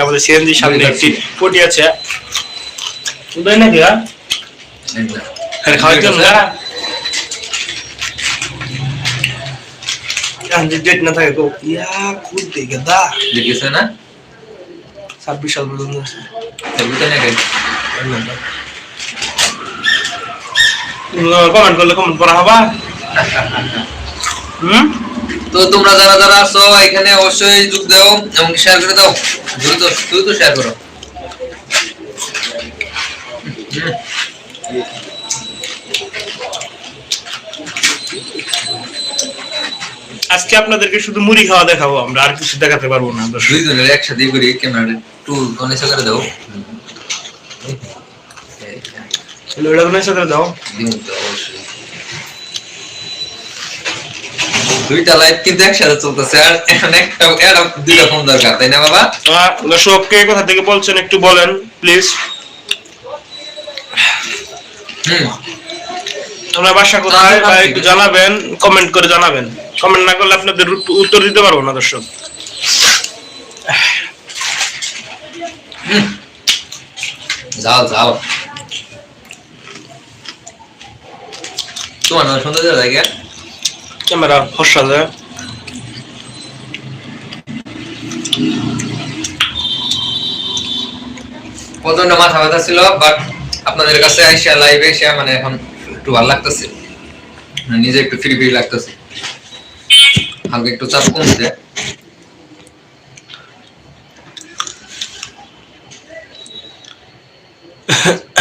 আমাদের সিএনজি সামনে একটি পটি আছে। উদয় নাকি হ্যাঁ খাওয়াইতে না ডেট না থাকে তো ইয়া খুদ দেখে দা। দেখিস না? ছাব্বিশ সাল পর্যন্ত আছে। কমেন্ট করলে কমেন্ট করা হবা। হুম? তো তোমরা যারা যারা আছো এখানে অবশ্যই যোগ দাও এবং শেয়ার করে দাও। দ্রুত দ্রুত শেয়ার করো। আজকে আপনাদেরকে শুধু মুড়ি খাওয়া দেখাবো আমরা আর কিছু দেখাতে পারব না দর্শক। দুইজনের একসাথে করি ক্যামেরাটা একটু কনেসা করে দাও। ওটা কোনো সাথে দাও। দিন তো অবশ্যই দুইটা লাইভ কিন্তু একসাথে চলতেছে আর এখন একটা একটা দুইটা ফোন দরকার তাই না বাবা? দর্শক কে কোথা থেকে বলছেন একটু বলেন প্লিজ আপনার বাসা কোথায় তা একটু জানাবেন কমেন্ট করে জানাবেন। কমেন্ট না করলে আপনাদের উত্তর দিতে পারব না দর্শক। যাও যাও। তোমার নাম সুন্দর জায়গা ফসা যায় প্রচণ্ড মাথা ব্যথা ছিল বাট আপনাদের কাছে আইসা লাইভে এসে মানে এখন একটু ভালো লাগতেছে। মানে নিজে একটু ফ্রি ফ্রি লাগতেছে। হালকা একটু চাপ কমছে। খালি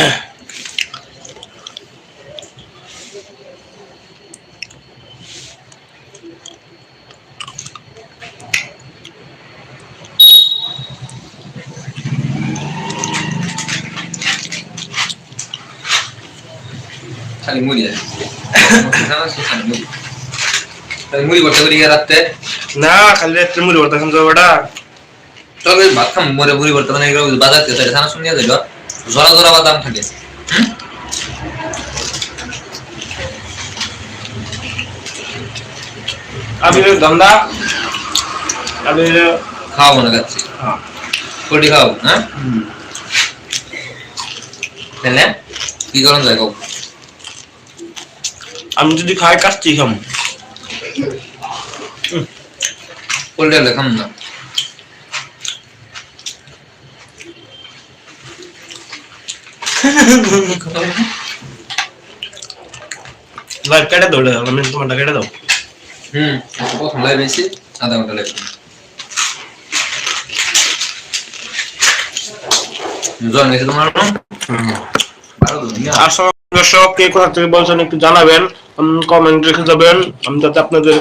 খালি মুড়ি ভর্তা করি রাত্রে? না খালি রাত্রে মুড়ি ভর্তা খান যাব এটা তবে ভাত খাম মরে মুড়ি ভর্তা মানে এগুলো বাজার থেকে থানা শুনিয়ে দিল জরা জরা বাদাম থাকে। আবিরের ধান্দা। আবির খাওয়া মনে যাচ্ছে কোটি খাও হ্যাঁ? তাহলে কি করুন যায় আমি যদি খাই কাচ্চি খাম হলে খাম না। লাইভ কেটে দাও এটা, আমি তোমারটা কেটে দাও। হুম প্রথম লাইভ এসে আধা ঘণ্টা লাইভ তোমার? আর সব কে কোথা থেকে বলছেন একটু জানাবেন। কমেন্ট রেখে যাবেন। আমি যাতে আপনাদের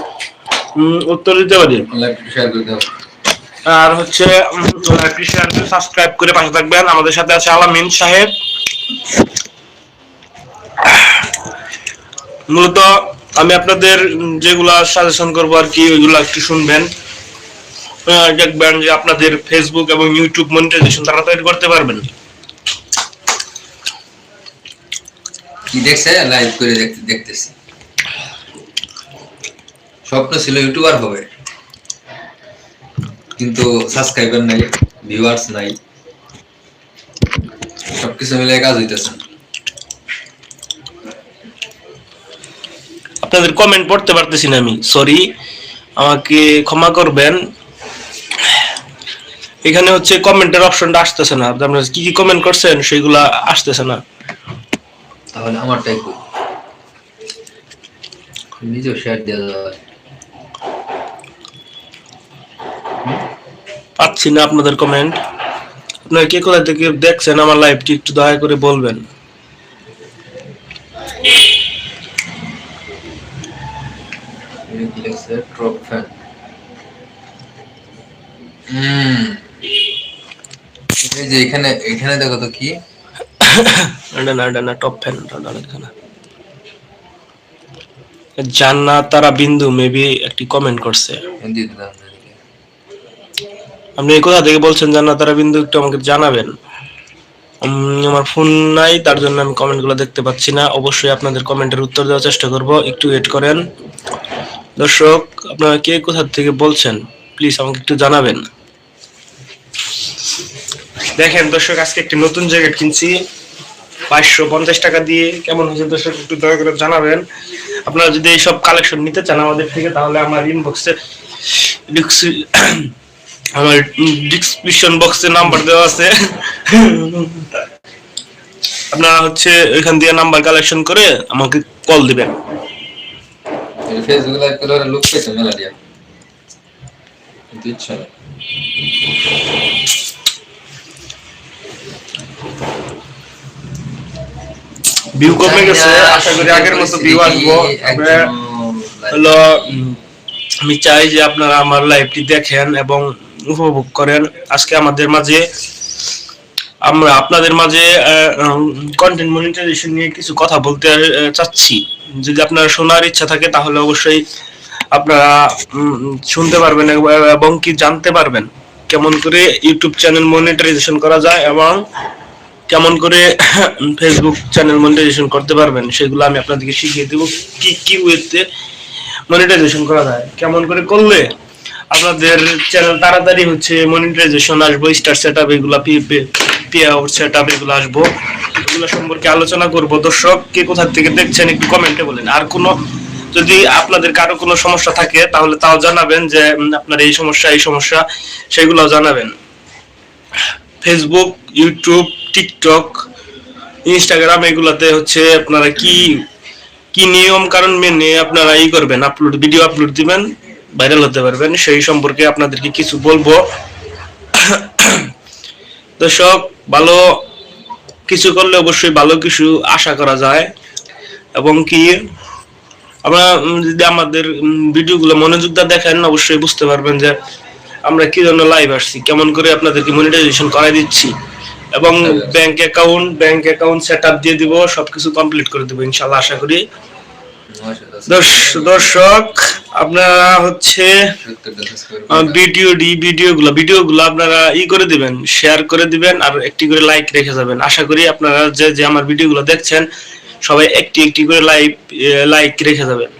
উত্তর দিতে পারি। লাইভ শেয়ার করে আর হচ্ছে সাবস্ক্রাইব করে পাশে থাকবেন। আমাদের সাথে আছে আলামিন সাহেব। মূলত আমি আপনাদের যেগুলা সাজেশন করব আর কি ওইগুলো একটু শুনবেন। দেখবেন যে আপনাদের ফেসবুক এবং ইউটিউব মনিটাইজেশন তাড়াতাড়ি করতে পারবেন। কি দেখছে? লাইভ করে দেখতে দেখতেছি। স্বপ্ন ছিল ইউটিউবার হবে। কিন্তু সাবস্ক্রাইবার নাই ভিউয়ার্স নাই। সবকিছু মিলে কাজ হইতেছে। আপনাদের কমেন্ট পড়তে পারতেছি না আমি সরি আমাকে ক্ষমা করবেন। এখানে হচ্ছে কমেন্টের অপশনটা আসতেছে না। আপনারা কি কি কমেন্ট করছেন সেগুলা আসতেছে না। তাহলে আমারটাই নিজেও শেয়ার দেওয়া যাবে পাচ্ছি না আপনাদের কমেন্ট আপনারা কে কোথা থেকে দেখছেন আমার লাইভটি একটু দয়া করে বলবেন। এখানে জান্নাত তারা বিন্দু মেবি একটি কমেন্ট করছে। আপনি এই কোথা থেকে বলছেন জান্নাত তারা বিন্দু একটু আমাকে জানাবেন। আমার ফোন নাই, তার জন্য আমি কমেন্টগুলো দেখতে পাচ্ছি না। অবশ্যই আপনাদের কমেন্টের উত্তর দেওয়ার চেষ্টা করব। একটু ওয়েট করেন। দর্শক, আপনারা কে কোথা থেকে বলছেন? প্লিজ আমাকে একটু জানাবেন। দেখেন দর্শক, আজকে একটি নতুন জ্যাকেট কিনছি। বাইশশো পঞ্চাশ টাকা দিয়ে। কেমন হয়েছে দর্শক, একটু দয়া করে জানাবেন। আপনারা যদি এইসব কালেকশন নিতে চান আমাদের থেকে, তাহলে আমার ইনবক্সে আমার ডিসক্রিপশন বক্সে নাম্বার দেওয়া আছে। আপনারা হচ্ছে এখান দিয়ে নাম্বার কালেকশন করে আমাকে কল দিবেন। ফেসবুক লাইভ করে ওরা লুক পেয়েছে মেলা দিয়া ইচ্ছা নেই। ভিউ কমে গেছে আশা করি আগের মতো ভিউ আসব। হলো আমি চাই যে আপনারা আমার লাইভটি দেখেন এবং উপভোগ করেন। আজকে আমাদের মাঝে আমরা আপনাদের মাঝে কন্টেন্ট মনিটাইজেশন নিয়ে কিছু কথা বলতে চাচ্ছি। যদি আপনার শোনার ইচ্ছা থাকে, তাহলে অবশ্যই আপনারা শুনতে পারবেন এবং- কি জানতে পারবেন। কেমন করে ইউটিউব চ্যানেল মনিটাইজেশন করা যায় এবং কেমন করে ফেসবুক চ্যানেল মনিটাইজেশন করতে পারবেন, সেগুলো আমি আপনাদেরকে শিখিয়ে দেবো। কি কি ওয়েতে মনিটাইজেশন করা যায়, কেমন করে করলে আপনাদের চ্যানেল তাড়াতাড়ি হচ্ছে মনিটাইজেশন আসব স্টার সেট আপ এগুলো পে আউট সেট আপ এগুলো আসব। এগুলো সম্পর্কে আলোচনা করব। দর্শক, কে কোথা থেকে দেখছেন একটু কমেন্টে বলেন। আর কোনো, যদি আপনাদের কারও কোনো সমস্যা থাকে, তাহলে তাও জানাবেন যে আপনার এই সমস্যা এই সমস্যা, সেগুলোও জানাবেন। ফেসবুক ইউটিউব টিকটক ইনস্টাগ্রাম এগুলাতে হচ্ছে আপনারা কি কি নিয়ম, কারণ মেনে আপনারা ই করবেন আপলোড ভিডিও আপলোড দিবেন। ভাইরাল হতে পারবেন সেই সম্পর্কে আপনাদেরকে কিছু বলব। দর্শক ভালো কিছু করলে অবশ্যই ভালো কিছু আশা করা যায়। এবং কি আমরা যদি আমাদের ভিডিওগুলো মনোযোগ দিয়ে দেখেন অবশ্যই বুঝতে পারবেন যে আমরা কি জন্য লাইভ আসছি কেমন করে আপনাদেরকে মনিটাইজেশন করাই দিচ্ছি। এবং bank account bank account set up দিয়ে দিব সবকিছু কমপ্লিট করে দেবো ইনশাল্লাহ আশা করি। দর্শক, আপনারা হচ্ছে ভিডিও, ডি ভিডিও গুলো ভিডিও গুলো আপনারা ই করে দিবেন, শেয়ার করে দিবেন, আর একটি করে লাইক রেখে যাবেন। আশা করি আপনারা যে যে আমার ভিডিও গুলো দেখছেন, সবাই একটি একটি করে লাইক লাইক রেখে যাবেন।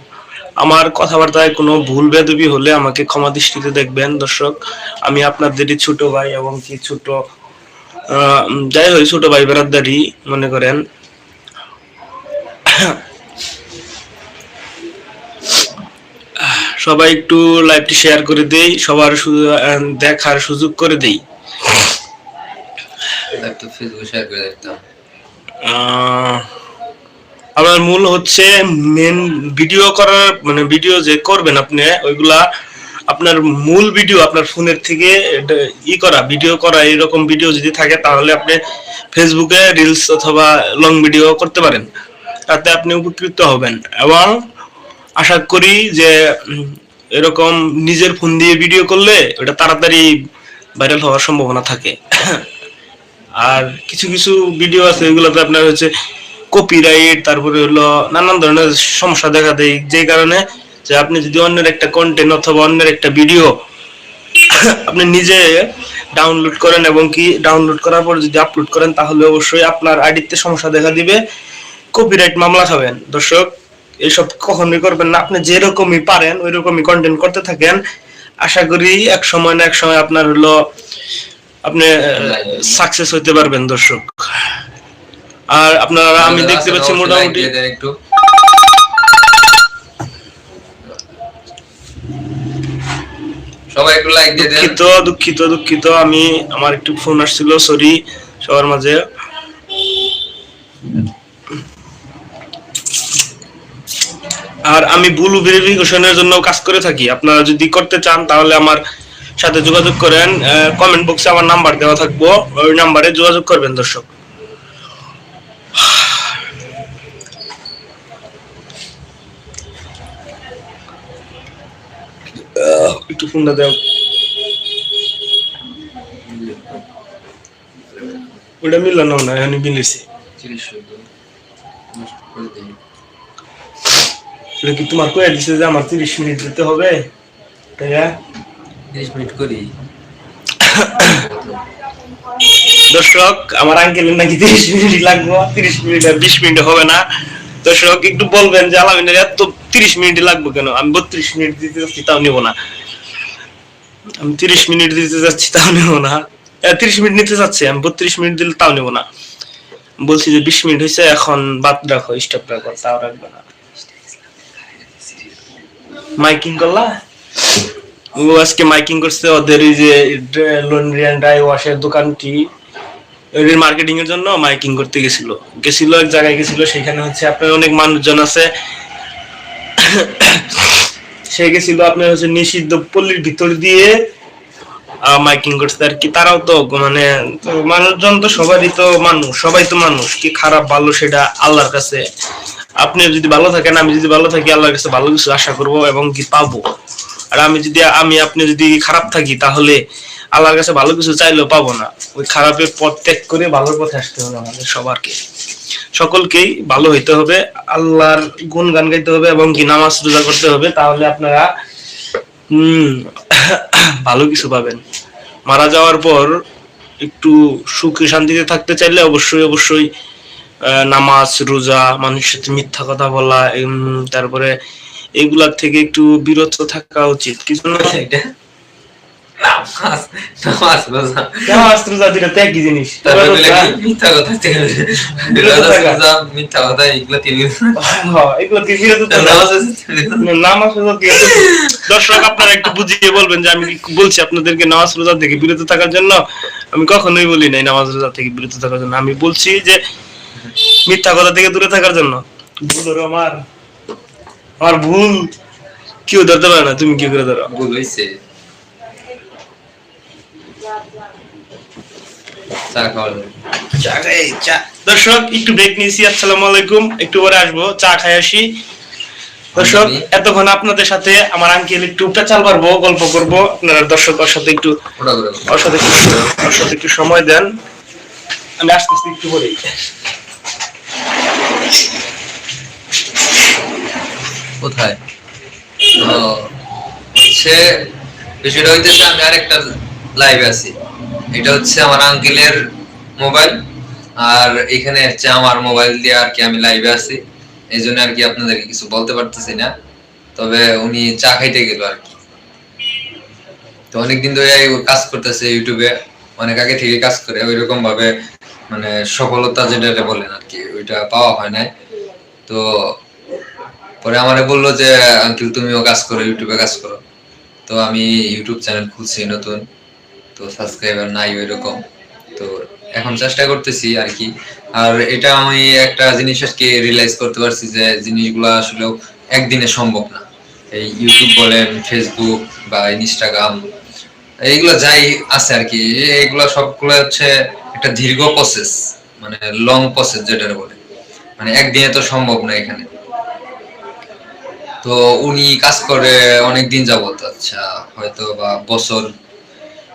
আমার কথাবার্তায় কোনো ভুল, বেদবি হলে আমাকে ক্ষমা দৃষ্টিতে দেখবেন, দর্শক। আমি আপনাদেরই ছোট ভাই এবং কি ছোট যাই হোক, ছোট ভাই বেড়াদারি মনে করেন। সবাই একটু লাইভটি শেয়ার করে দেই সবার দেখার সুযোগ করে দেই। আমার মূল হচ্ছে মেন ভিডিও করার মানে ভিডিও যে করবেন আপনি ওইগুলা আপনার মূল ভিডিও আপনার ফোনের থেকে ই করা ভিডিও করা এরকম ভিডিও যদি থাকে তাহলে আপনি ফেসবুকে রিলস অথবা লং ভিডিও করতে পারেন। তাতে আপনি উপকৃত হবেন। এবং আশা করি যে এরকম নিজের ফোন দিয়ে ভিডিও করলে ওটা তাড়াতাড়ি ভাইরাল হওয়ার সম্ভাবনা থাকে। আর কিছু কিছু ভিডিও আছে, এগুলোতে আপনার হচ্ছে কপিরাইট তারপরে হলো নানান ধরনের সমস্যা দেখা দেয়। যে কারণে যে আপনি যদি অন্যের একটা কন্টেন্ট অথবা অন্যের একটা ভিডিও আপনি নিজে ডাউনলোড করেন এবং কি ডাউনলোড করার পর যদি আপলোড করেন, তাহলে অবশ্যই আপনার আইডিতে সমস্যা দেখা দিবে। কপিরাইট মামলা খাবেন। দর্শক এসব কখনোই করবেন না। আপনি যেরকমই পারেন ওই রকমই কন্টেন্ট করতে থাকেন। আশা করি এক সময় না এক সময় আপনার হলো আপনি সাকসেস হতে পারবেন দর্শক। আর আপনারা আমি দেখতে পাচ্ছি মোটামুটি একটু। সবাই একটু লাইক দিয়ে দেন। দুঃখিত দুঃখিত দুঃখিত। আমি আমার একটু ফোন আসছিল সরি সবার মাঝে। আর আমি ব্লু ভেরিফিকেশনের জন্য কাজ করে থাকি। আপনারা যদি করতে চান, তাহলে আমার সাথে যোগাযোগ করেন। কমেন্ট বক্সে আমার নাম্বার দেওয়া থাকব। ওই নাম্বারে যোগাযোগ করবেন, দর্শক। একটু ফোনটা ওটা মিলানো না আমি মিলেছি তিরিশ চোদ্দ নষ্ট করে দিই। এটা কি তোমার কয়ে দিছে যে আমার তিরিশ মিনিট দিতে হবে? তাই হ্যাঁ? তিরিশ মিনিট করি। দর্শক আমার আঙ্কেলের নাকি তিরিশ মিনিট লাগবে। তিরিশ মিনিট আর বিশ মিনিট হবে না। দর্শক একটু বলবেন যে আলামিনের এত তিরিশ মিনিট লাগবে কেন? আমি বত্রিশ মিনিট দিতে যাচ্ছি তাও নেব না। আমি তিরিশ মিনিট দিতে যাচ্ছি তাও নেব না। তিরিশ মিনিট নিতে চাচ্ছি আমি বত্রিশ মিনিট দিলে তাও নেব না। বলছি যে বিশ মিনিট হয়েছে এখন বাদ রাখো স্টপ রাখো তাও রাখবে না। মাইকিং করলা? ও আজকে মাইকিং করছে ওদের যে লন্ড্রি অ্যান্ড ড্রাই ওয়াশের দোকানটি। এর মার্কেটিং এর জন্য মাইকিং করতে গেছিল। গেছিল এক জায়গায়, গেছিল সেখানে হচ্ছে আপনার অনেক মানুষজন আছে। সে গেছিল আপনার হচ্ছে নিষিদ্ধ পল্লীর ভিতর দিয়ে মাইকিং করছে। আর কি, তারাও তো মানে মানুষজন তো সবারই তো মানুষ, সবাই তো মানুষ। কি খারাপ ভালো সেটা আল্লাহর কাছে। আপনি যদি ভালো থাকেন, আমি যদি ভালো থাকি, আল্লাহর কাছে ভালো কিছু আশা করব এবং কি পাবো। আর আমি যদি, আমি আপনি যদি খারাপ থাকি, তাহলে আল্লাহর কাছে ভালো কিছু চাইলেও পাবো না। ওই খারাপের পথ ত্যাগ করে ভালোর পথে আসতে হবে আমাদের সবারকে। সকলকেই ভালো হইতে হবে, আল্লাহর গুণ গান গাইতে হবে এবং কি নামাজ রোজা করতে হবে, তাহলে আপনারা হম ভালো কিছু পাবেন। মারা যাওয়ার পর একটু সুখে শান্তিতে থাকতে চাইলে অবশ্যই অবশ্যই নামাজ রোজা মানুষের সাথে মিথ্যা কথা বলা তারপরে এগুলার থেকে একটু বিরত থাকা উচিত। কিছু না রোজা থেকে। দর্শক আপনারা একটু বুঝিয়ে বলবেন যে আমি বলছি আপনাদেরকে নামাজ রোজা থেকে বিরত থাকার জন্য? আমি কখনোই বলি নাই নামাজ রোজা থেকে বিরত থাকার জন্য। আমি বলছি যে মিথ্যা কথা থেকে দূরে থাকার জন্য। ভুল হলো আমার। আমার ভুল কেউ ধরতে পারে না তুমি কি করে ধরো? ভুল চা। দর্শক একটু ব্রেক নিয়েছি আসসালামু আলাইকুম। একটু পরে আসব চা খাই আসি। দর্শক এতক্ষণ আপনাদের সাথে আমার আঙ্কেল একটু চাল পারব গল্প করব। আপনারা দর্শক ওর সাথে একটু ওটা ওর সাথে একটু ওর সাথে একটু সময় দেন। আমি আস্তে আস্তে একটু বলি এখানে আমার মোবাইল দিয়ে আর কি আমি লাইভে আছি। এই জন্য আপনাদেরকে কিছু বলতে পারতেছি না। তবে উনি চা খাইতে গেল আর কি। তো অনেকদিন ধরে কাজ করতেছে ইউটিউবে, অনেক আগে থেকে কাজ করে ওইরকম ভাবে মানে সফলতা যেটা বলেন আর কি, ওইটা পাওয়া হয় নাই। তো পরে আমারে বলল যে, আঙ্কিল, তুমিও কাজ করো, ইউটিউবে কাজ করো। তো আমি ইউটিউব চ্যানেল খুলছি নতুন, তো সাবস্ক্রাইবার নাই ওইরকম। তো এখন চেষ্টা করতেছি আর কি। আর এটা আমি একটা জিনিস আজকে রিয়েলাইজ করতে পারছি যে, জিনিসগুলো আসলে একদিনে সম্ভব না। এই ইউটিউব বলেন ফেসবুক বা ইনস্টাগ্রাম এইগুলো যাই আছে আর কি। এইগুলো সবগুলো হচ্ছে একটা দীর্ঘ প্রসেস মানে লং প্রসেস যেটা বলে। মানে একদিনে তো সম্ভব না এখানে। তো উনি কাজ করে অনেক দিন যাবত আচ্ছা হয়তো বা বছর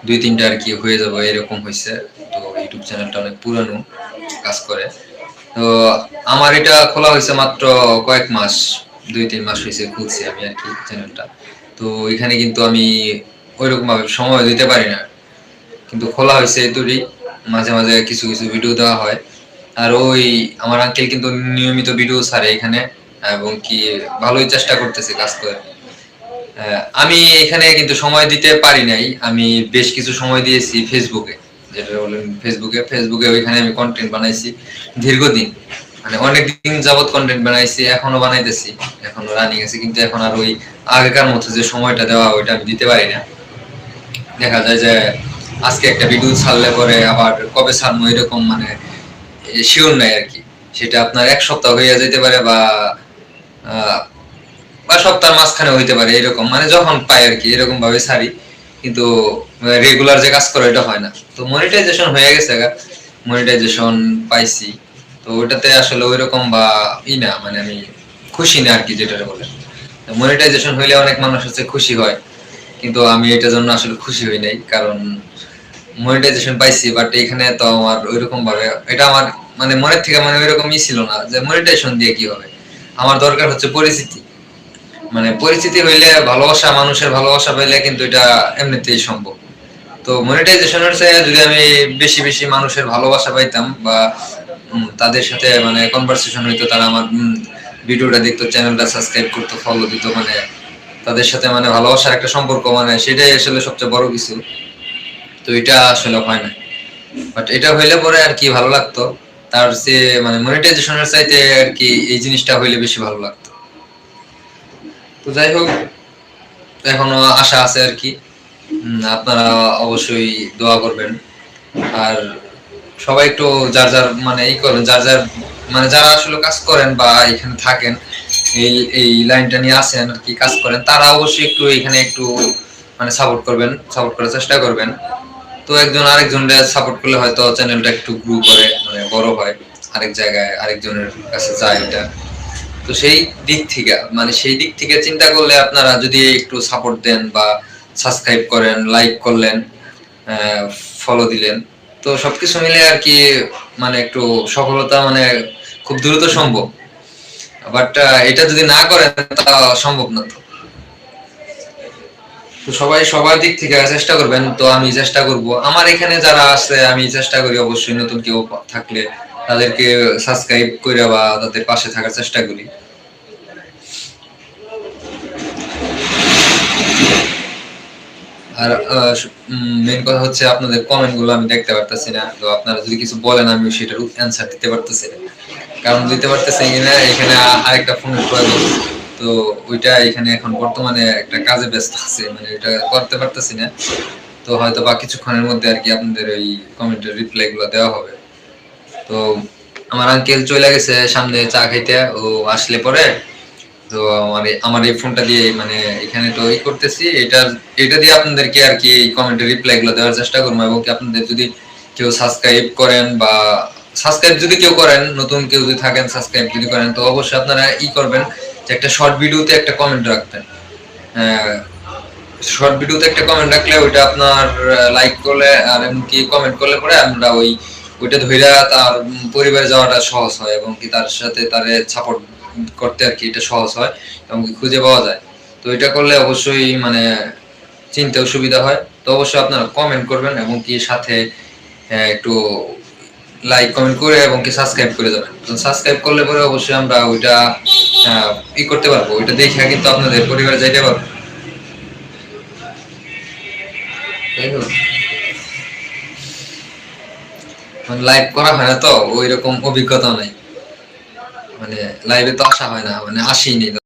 দুই তিনটা আর কি হয়ে যাবে, এরকম হয়েছে। তো ইউটিউব চ্যানেলটা অনেক পুরানো কাজ করে। তো আমার এটা খোলা হয়েছে মাত্র কয়েক মাস, দুই তিন মাস হয়েছে খুলছি আমি আর কি চ্যানেলটা তো এখানে কিন্তু আমি ওইরকম ভাবে সময় দিতে পারি না। কিন্তু খোলা হয়েছে এই মাঝে মাঝে কিছু কিছু ভিডিও দেওয়া হয়। আর ওই আমার আঙ্কেল কিন্তু নিয়মিত ভিডিও ছাড়ে এখানে, এবং কি ভালোই চেষ্টা করতেছে কাজ করে আমি এখানে কিন্তু সময় দিতে পারি নাই। আমি বেশ কিছু সময় দিয়েছি ফেসবুকে যেটা বলেন ফেসবুকে ফেসবুকে ওইখানে আমি কন্টেন্ট বানাইছি দীর্ঘদিন। মানে অনেক দিন যাবত কন্টেন্ট বানাইছি, এখনও বানাইতেছি, এখনও রানিং আছে। কিন্তু এখন আর ওই আগেকার মতো যে সময়টা দেওয়া ওইটা আমি দিতে পারি না। দেখা যায় যে আজকে একটা ভিডিও ছাড়লে পরে আবার কবে ছাড়বো এরকম মানে শিওর নাই আর কি। সেটা আপনার এক সপ্তাহ হয়ে যেতে পারে বা বা সপ্তাহের মাঝখানে হইতে পারে এরকম। মানে যখন পাই আর কি, এরকম ভাবে ছাড়ি। কিন্তু রেগুলার যে কাজ করে এটা হয় না। তো মনিটাইজেশন হয়ে গেছে মনিটাইজেশন পাইছি। তো ওটাতে আসলে ওইরকম বা ই না মানে আমি খুশি না আর কি যেটা বলে। মনিটাইজেশন হইলে অনেক মানুষ হচ্ছে খুশি হয়। কিন্তু আমি এটার জন্য আসলে খুশি হই নাই। কারণ মনিটাইজেশন পাইছি বাট এখানে তো আমার ওইরকম ভাবে এটা আমার মানে মনের থেকে মানে ওইরকমই ছিল না যে মনিটাইজেশন দিয়ে কি হবে। আমার দরকার হচ্ছে পরিচিতি। মানে পরিচিতি হইলে ভালোবাসা, মানুষের ভালোবাসা পাইলে কিন্তু এটা এমনিতেই সম্ভব। তো মনিটাইজেশনের চেয়ে যদি আমি বেশি বেশি মানুষের ভালোবাসা পাইতাম বা তাদের সাথে মানে কনভারসেশন হইতো, তারা আমার ভিডিওটা দেখতো চ্যানেলটা সাবস্ক্রাইব করতো ফলো দিত মানে তাদের সাথে মানে ভালোবাসার একটা সম্পর্ক মানে সেটাই আসলে সবচেয়ে বড় কিছু। তো এটা আসলে হয় না। বাট এটা হইলে পরে আর কি ভালো লাগতো। তার যে মানে মনিটাইজেশনের চাইতে আর কি এই জিনিসটা হইলে বেশি ভালো লাগতো। তো যাই হোক, এখনও আশা আছে আর কি। আপনারা অবশ্যই দোয়া করবেন। আর সবাই একটু যার যার মানে এই করেন, যার যার মানে যারা আসলে কাজ করেন বা এখানে থাকেন, এই এই লাইনটা নিয়ে আসেন আর কি, কাজ করেন, তারা অবশ্যই একটু এখানে একটু মানে সাপোর্ট করবেন সাপোর্ট করার চেষ্টা করবেন। তো একজন আরেকজনের সাপোর্ট করলে হয়তো চ্যানেলটা একটু গ্রো করে মানে বড় হয়। আরেক জায়গায় আরেকজনের কাছে যায় এটা। তো সেই দিক থেকে মানে সেই দিক থেকে চিন্তা করলে আপনারা যদি একটু সাপোর্ট দেন বা সাবস্ক্রাইব করেন লাইক করলেন ফলো দিলেন, তো সবকিছু মিলে আর কি মানে একটু সফলতা মানে খুব দ্রুত সম্ভব। বাট এটা যদি না করেন, তা সম্ভব না তো। তো সবাই সবার দিক থেকে চেষ্টা করবেন, তো আমি চেষ্টা করব। আমার এখানে যারা আছে, আমি চেষ্টা করি অবশ্যই নতুন কেউ থাকলে তাদেরকে সাবস্ক্রাইব করে বা তাদের পাশে থাকার চেষ্টা করি। আর মেন কথা হচ্ছে আপনাদের কমেন্টগুলো আমি দেখতে পারতেছি না, তো আপনারা যদি কিছু বলেন আমি সেটার অ্যান্সার দিতে পারতেছি না। কারণ দিতে পারতেছি কিনা এখানে আরেকটা ফোনের প্রয়োজন। তো ওইটা এখানে এখন বর্তমানে একটা কাজে ব্যস্ত আছে মানে এটা করতে পারতেছি না। তো হয়তো বা কিছুক্ষণের মধ্যে আর কি আপনাদের ওই কমেন্টের রিপ্লাই গুলো দেওয়া হবে। তো আমার আঙ্কেল চলে গেছে সামনে চা খাইতে, ও আসলে পরে। তো আমার আমার এই ফোনটা দিয়ে মানে এখানে তো ই করতেছি, এটা এটা দিয়ে আপনাদেরকে আর কি কমেন্টের রিপ্লাই গুলো দেওয়ার চেষ্টা করব। এবং কি আপনাদের যদি কেউ সাবস্ক্রাইব করেন বা সাবস্ক্রাইব যদি কেউ করেন, নতুন কেউ যদি থাকেন সাবস্ক্রাইব যদি করেন, তো অবশ্যই আপনারা ই করবেন যে একটা শর্ট ভিডিওতে একটা কমেন্ট রাখবেন। শর্ট ভিডিওতে একটা কমেন্ট রাখলে ওইটা আপনার লাইক করলে আর এমনকি কমেন্ট করলে পরে আমরা ওই, ওইটা ধইরা তার পরিবারে যাওয়াটা সহজ হয় এবং কি তার সাথে তারে সাপোর্ট করতে আর কি এটা সহজ হয় এবং কি খুঁজে পাওয়া যায়। তো এটা করলে অবশ্যই মানে চিনতেও সুবিধা হয়। তো অবশ্যই আপনারা কমেন্ট করবেন এবং কি সাথে একটু লাইক কমেন্ট করে এবং কি সাবস্ক্রাইব করে যাবেন। সাবস্ক্রাইব করলে পরে অবশ্যই আমরা ওইটা ই করতে পারব। ওইটা দেখে কিন্তু আপনাদের পরিবারে যাইতে পারব। মানে লাইভ করা হয় না তো ওই রকম অভিজ্ঞতা নাই। মানে লাইভে তো আসা হয় না মানে আসিনি